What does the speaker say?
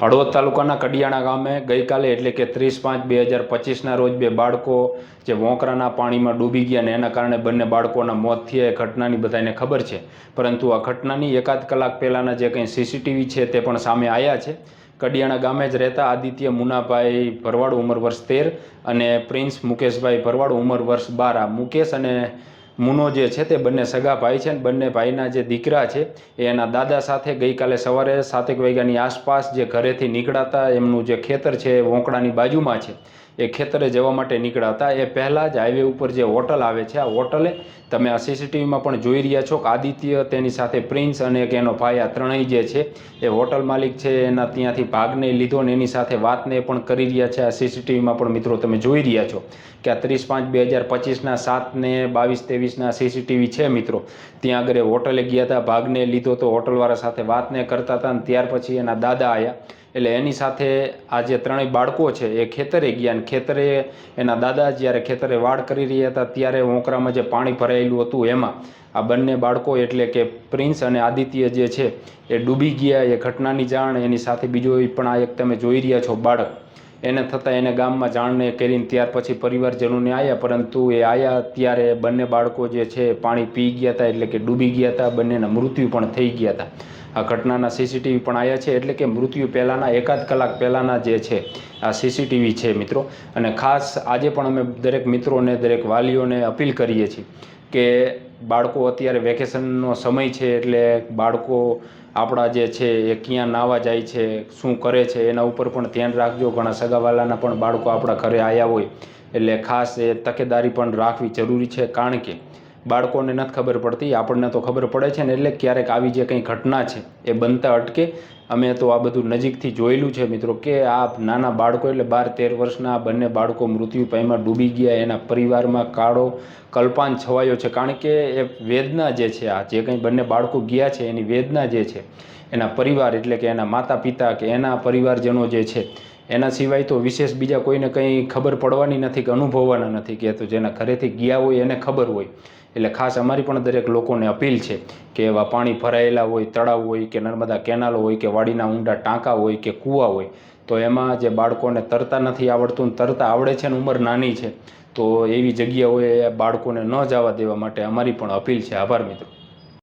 હળવદ તાલુકાના કડિયાણા ગામે ગઈકાલે એટલે કે ત્રીસ પાંચ બે હજાર પચીસના રોજ બે બાળકો જે વોંકરાના પાણીમાં ડૂબી ગયા અને એના કારણે બંને બાળકોના મોત થયા એ ઘટનાની બધાને ખબર છે. પરંતુ આ ઘટનાની એકાદ કલાક પહેલાંના જે કંઈ સીસીટીવી છે તે પણ સામે આવ્યા છે. કડિયાણા ગામે જ રહેતા આદિત્ય મુનાભાઈ ભરવાડ ઉંમર વર્ષ તેર અને પ્રિન્સ મુકેશભાઈ ભરવાડ ઉંમર વર્ષ બાર. આ મુકેશ અને મુનો જે છે તે બંને સગા ભાઈ છે અને બંને ભાઈના જે દીકરા છે એ એના દાદા સાથે ગઈકાલે સવારે સાતેક વાગ્યાની આસપાસ જે ઘરેથી નીકળાતા એમનું જે ખેતર છે એ વોંકડાની બાજુમાં છે. એ ખેતરે જવા માટે નીકળ્યા હતા એ પહેલાં જ હાઈવે ઉપર જે હોટલ આવે છે, આ હોટલે તમે આ સીસીટીવીમાં પણ જોઈ રહ્યા છો કે આદિત્ય તેની સાથે પ્રિન્સ અને એક એનો ભાઈ, આ ત્રણેય જે છે, એ હોટલ માલિક છે, એના ત્યાંથી ભાગને લીધો ને એની સાથે વાતને પણ કરી રહ્યા છે. આ સીસીટીવીમાં પણ મિત્રો તમે જોઈ રહ્યા છો કે આ ત્રીસ પાંચ બે હજાર પચીસના સાત ને બાવીસ ત્રેવીસના સીસીટીવી છે મિત્રો. ત્યાં આગળ એ હોટલે ગયા હતા ભાગને લીધો તો હોટલવાળા સાથે વાતને કરતા હતા અને ત્યાર પછી એના દાદા આવ્યા એટલે એની સાથે આ જે ત્રણેય બાળકો છે, એ ખેતરે ગયા અને ખેતરે એના દાદા જ્યારે ખેતરે વાડ કરી રહ્યા હતા, ત્યારે વોંકરામાં જે પાણી ભરાયેલું હતું એમાં, આ બંને બાળકો એટલે કે પ્રિન્સ અને આદિત્ય જે છે, એ ડૂબી ગયા, એ ઘટનાની જાણ, એની સાથે બીજો પણ આ એક તમે જોઈ રહ્યા છો બાળક. એને થતાં એને ગામમાં જાણને કરીને ત્યાર પછી પરિવારજનોને આવ્યા પરંતુ એ આવ્યા ત્યારે બંને બાળકો જે છે, પાણી પી ગયા હતા એટલે કે ડૂબી ગયા હતા, બંનેના મૃત્યુ પણ થઈ ગયા હતા. આ ઘટનાના સીસીટીવી પણ આવ્યા છે, એટલે કે મૃત્યુ પહેલાંના એકાદ કલાક પહેલાંના જે છે, આ સીસીટીવી છે મિત્રો. અને ખાસ આજે પણ અમે દરેક મિત્રોને, દરેક વાલીઓને અપીલ કરીએ છીએ કે બાળકો અત્યારે વેકેશનનો સમય છે, એટલે બાળકો આપણા જે છે એ ક્યાં નાવા જાય છે, શું કરે છે, એના ઉપર પણ ધ્યાન રાખજો. ઘણા સગાવાલાના પણ બાળકો આપણા ઘરે આવ્યા હોય, એટલે ખાસ એ તકેદારી પણ રાખવી જરૂરી છે. કારણ કે બાળકોને નથી ખબર પડતી, આપણને તો ખબર પડે છે ને એટલે ક્યારેક આવી જે કંઈ ઘટના છે એ બનતા અટકે. અમે તો આ બધું નજીકથી જોયેલું છે મિત્રો કે આ નાના બાળકો એટલે બાર તેર વર્ષના બંને બાળકો મૃત્યુ પામ્યા, ડૂબી ગયા, એના પરિવારમાં કાળો કલ્પાન છવાયો છે. કારણ કે એ વેદના જે છે આ, જે કંઈ બંને બાળકો ગયા છે એની વેદના જે છે, એના પરિવાર એટલે કે એના માતા પિતા કે એના પરિવારજનો જે છે એના સિવાય તો વિશેષ બીજા કોઈને કંઈ ખબર પડવાની નથી કે અનુભવવાના નથી કે તો જેના ઘરેથી ગયા હોય એને ખબર હોય. એટલે ખાસ અમારી પણ દરેક લોકોને અપીલ છે કે એવા પાણી ભરાયેલા હોય, તળાવ હોય કે નર્મદા કેનાલ હોય કે વાડીના ઊંડા ટાંકા હોય કે કૂવા હોય, તો એમાં જે બાળકોને તરતા નથી આવડતું તરતા આવડે છે ને ઉંમર નાની છે, તો એવી જગ્યાઓએ બાળકોને ન જવા દેવા માટે અમારી પણ અપીલ છે. આભાર મિત્રો.